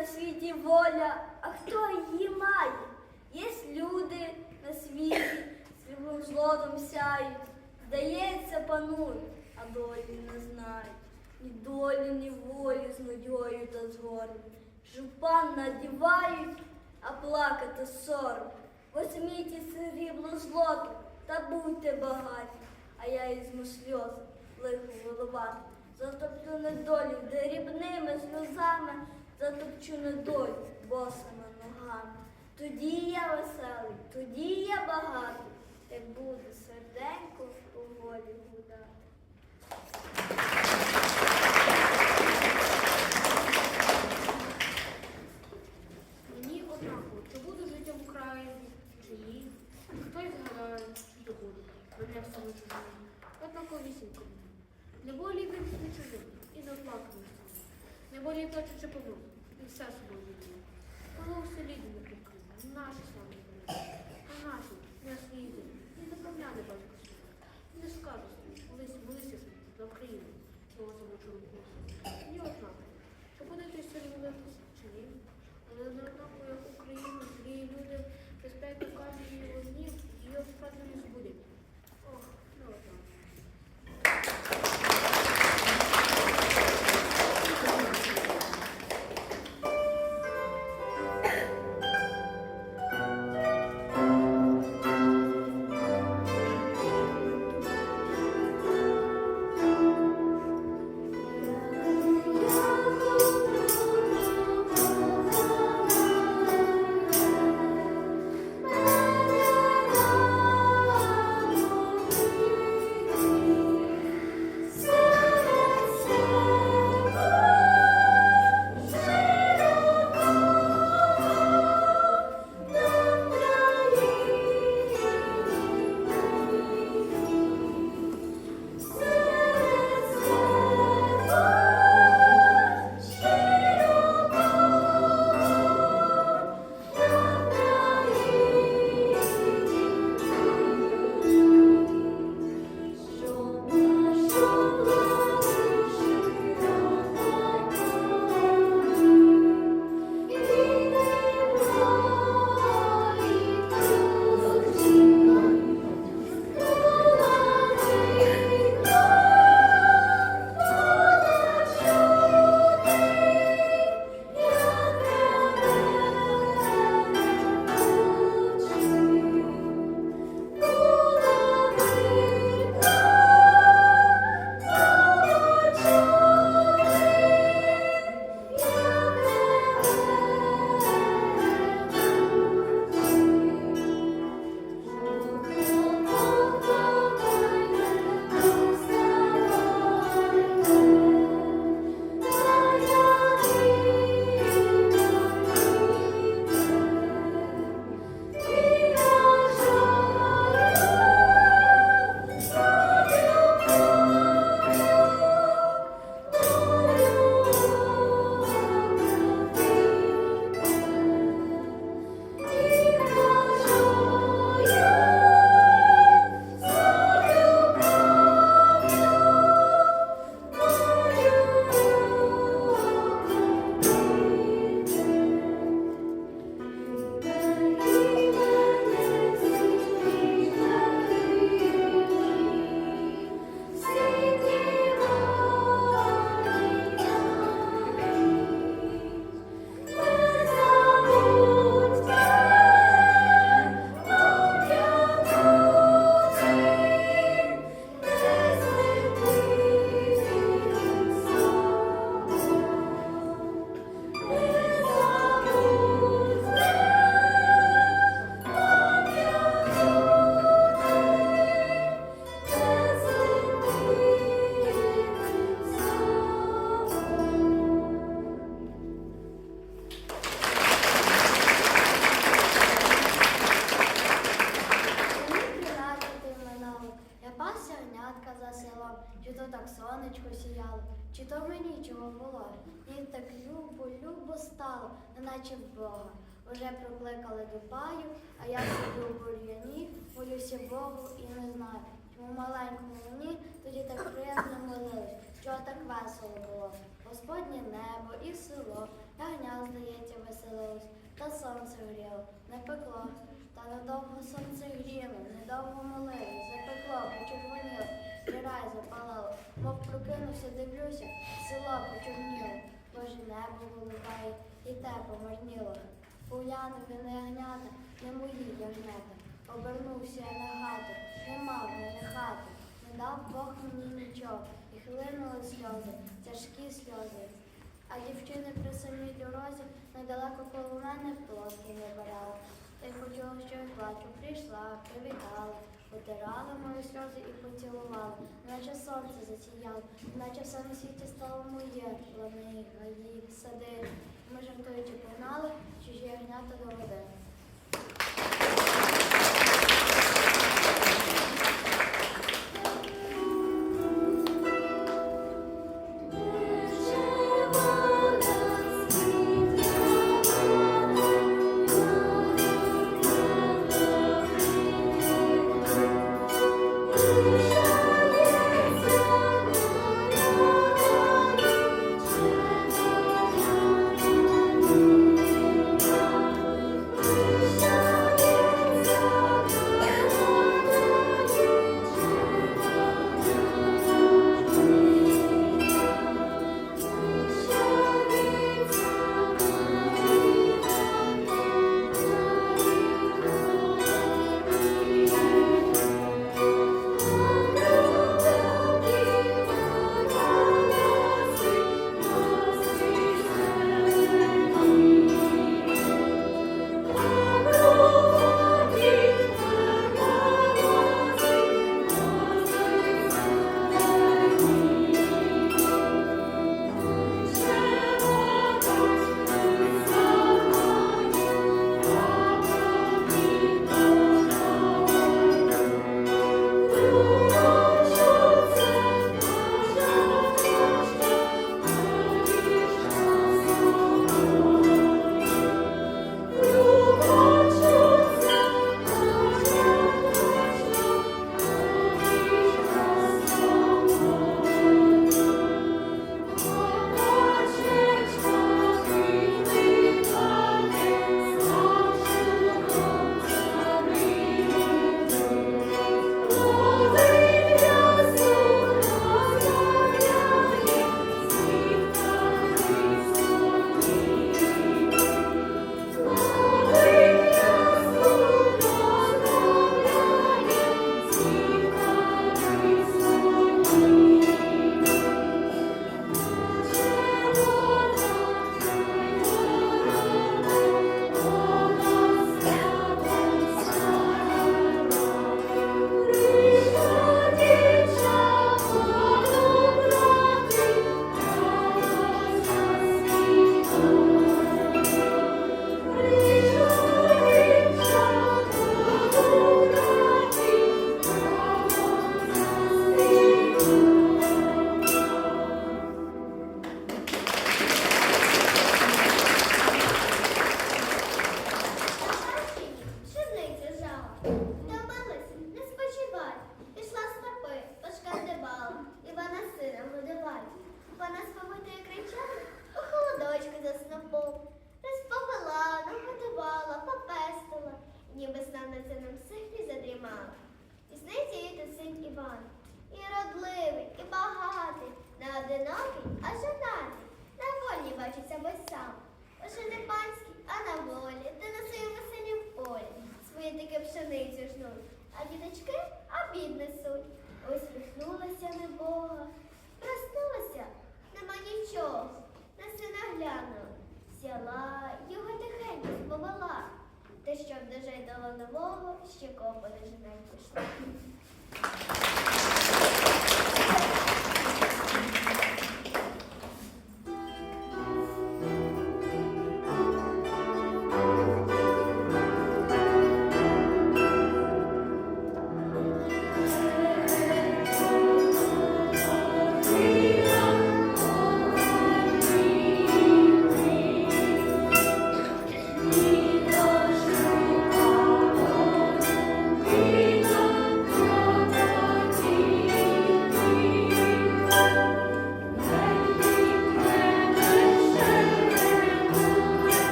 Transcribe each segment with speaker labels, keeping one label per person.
Speaker 1: на світі воля, а хто її має? Єсть люди на світі, сріблим злотом сяють, здається, панують, а долі не знають. Ні долі, ні волі з нудьгою та згорем. Жупан надівають, а плакати сором. Возьміть і срібло злото та будьте багаті, а я візьму сльози, лихо виливати. Затоплю недолю дрібними сльозами, затопчу недолю босими ногами. Тоді я веселий, тоді я багатий, як буде серденько у волі гудати.
Speaker 2: Мені однаково, чи буду жити в Україні, чи ні. Хтось згадає, буде, мене все чужим. Однаково вісімка. Не болі не чужим, і заплаканий. Не болі плачу чи помру, і все собою віддаю. Коли у селі не прикрили, наші славні були, а наші, не землі, і запевняли батько свій. Не скажу собі, колись молися за Україну, свого замочу руку. Ні однаково, чи буде селі молитися, чи ні. Але не однаково, як Україну, злі люди, кожній вогні, її обсправді не збудять.
Speaker 3: Молюся Богу і не знаю. Чому маленькому мені тоді так приємно молилось, що так весело було. Господнє небо і село, ягня, здається, веселилось, та сонце гріло, не пекло. Та недовго сонце гріло, недовго молилось, запекло, почервоніло, і запалало. Мов прокинувся, дивлюся, село почорніло, Боже небо голубає, і те помарніло. Я на ягнята, не мої ягнята. Обернувся я на хату, не мав мене хати, не дав Бог мені нічого, і хлинули сльози, тяжкі сльози. А дівчини при самій дорозі недалеко коло мене плоски вибирали. Та й хотіла, що я плачу, прийшла, привітала, потирала мої сльози і поцілувала, наче сонце засіяло, наче все на світі стало моє, плани, гаї, сади. Ми жартуючи погнали, чужі ягнята до води.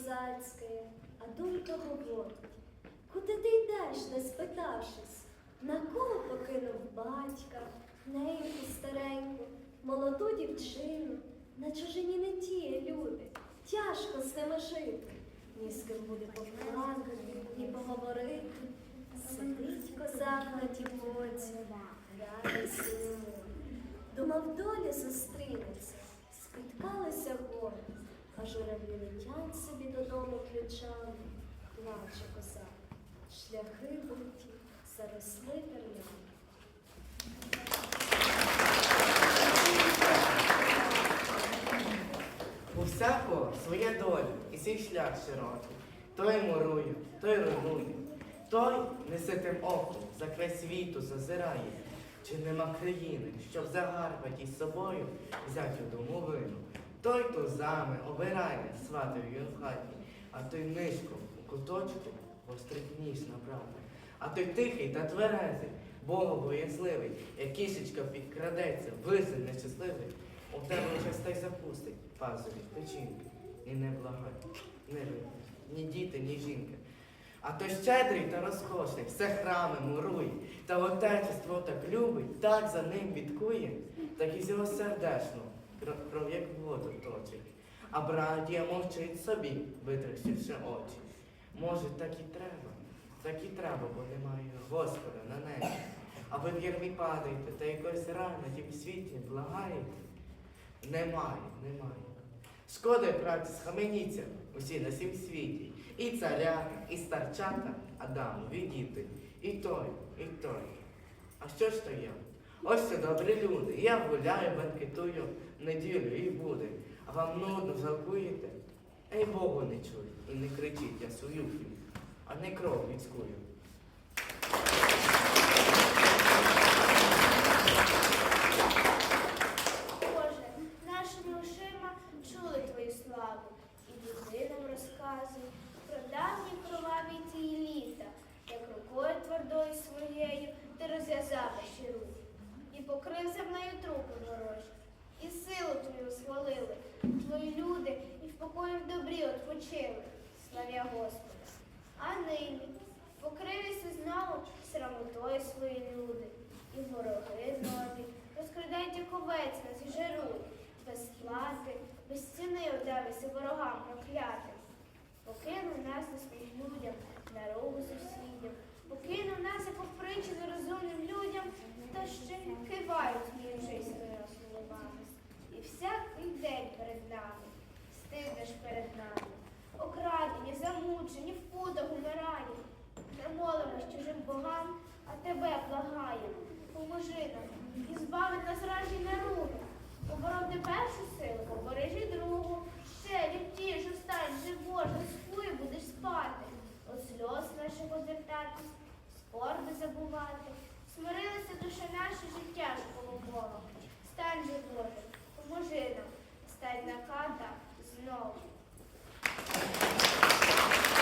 Speaker 4: козацькое, а
Speaker 5: донька говорить, куди ти йдеш, не спитавшись, на кого покинув батька, неньку стареньку, молоду дівчину, на чужині не тіє люди, тяжко з ними жити, ні з ким буде поплакати, ні поговорити. Сидить козак на тівоці, радий сумує. Думав, долі зустрінеться, спіткалися горі а журавлі летять собі додому ключами, плаче коза, шляхи буті заросли тернями.
Speaker 6: У всякого своя доля і свій шлях широкий. Той морує, той руйнує, той несе тим оком, за край світу зазирає. Чи нема країни, щоб загарбать із собою взяти домовину? Той тузами обирає сватою в хаті, а той нишком у куточку гострий ніж набрати. А той тихий та тверезий, богобоязливий, як кішечка підкрадеться, визель нещасливий, у тебе частей запустить пазурі печінки. І не благай, не ні діти, ні жінки. А той щедрий та розкошний, все храми мурує, та отечество так любить, так за ним бідкує, так із його сердечно кров, як воду точить. А братія мовчить собі, витрощивши очі. Може, так і треба, так і треба, бо немає Господа на небі. А ви в ярмі падаєте та якось рано тім світі благаєте. Немає, немає. Шкода, браті, схаменіться усі на сім світі. І царя, і старчата, Адамові діти. І той, і той. А що ж то я? Ось це добрі люди. Я гуляю, банкетую неділю і буде. А вам нудно жалкуєте? Ей Богу не чуй і не кричіть, я свою п'ю, а не кров людськую.
Speaker 7: Боже, нашими ушима чули твою славу, і діти нам розказують про давні кроваві ті літа, як рукою твердою своєю ти розв'язав ще руки, і покрив землею трупи ворожі, і силу твою схвалили, твої і в добрі отпочили, славя Господа. А нині покрилися знову срамотою свої люди, і вороги нові, розкрадають ковець нас і жарують, без плати, замучені, в путах умираємо. Не молимось чужим богам, а тебе благаємо. Поможи нам і збави нас ражі наруги. Поборов ти першу силу, побережи другу. Ще лютіш, остань же Боже, спуй будеш спати. От сльоз наших одвертатись, скорби забувати. Смирилася душа наша життя ж коло Бога. Стань же Боже, поможи нам, стань на ката знову.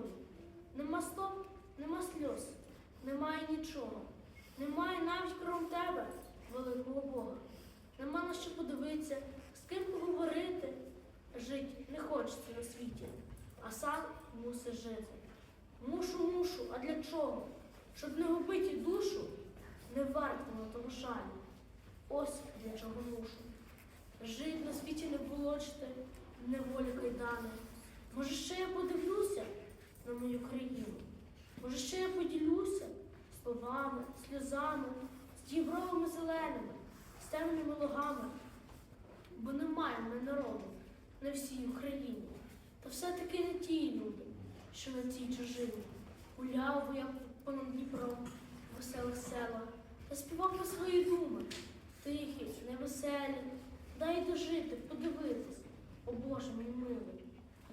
Speaker 2: далекій. Нема слов, нема сльоз, немає нічого. Немає навіть крім тебе, великого Бога. Нема на що подивитися, з ким поговорити. Жить не хочеться на світі, а сам мусиш жити. Мушу, мушу, а для чого? Щоб не губити душу, не варто на тому шалі. Ось для чого мушу. Жить на світі не болочте, неволі кайдани. Може, ще я подивлюся на мою країну. Може, ще я поділюся словами, сльозами, з дібровими зеленими, з темними лугами. Бо немає мене народу на всій Україні. Та все-таки не ті люди, що на цій чужині. Гуляв, як понад Дніпром, веселих селах, та співав про свої думи, тихі, невеселі. Дай дожити, подивитись, о Боже мій милий,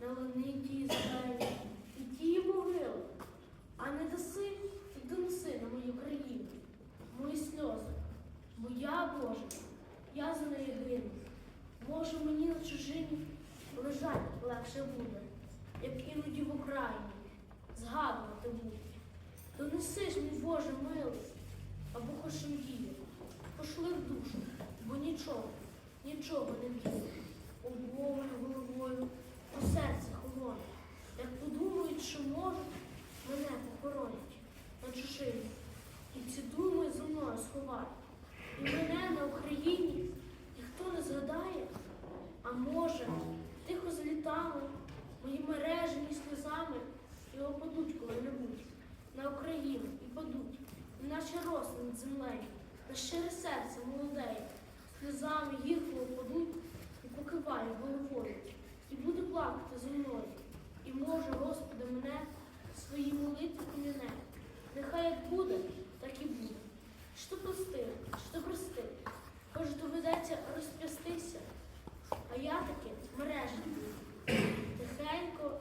Speaker 2: на лани ті зелені і ті могили. А не даси, і донеси на мою країну, мої сльози. Бо я, Боже, я за неї гину. Може, мені на чужині лежать легше буде, як іноді в Україні. згадувати буде. Донеси ж, мій Боже, милость, або хоч дію, пошли в душу, бо нічого, нічого не б'є. Обмовою головою, у серці холоне. Як подумають, що можуть, мене похоронять на чужину. І ці думи зо мною сховають. І мене на Україні ніхто не згадає, а може, тихо злітали мої мережені сльозами і опадуть коли-небудь на Україну і падуть, наче роси над землею, на щире серце молодеє, сльозами гірко опадуть і покиває головою, і буде плакати. І може, Господи, мене свої своїй поміне. Нехай як буде, так і буде. Що прости, що прости, хоч доведеться розп'ястися, а я таки мережі тихенько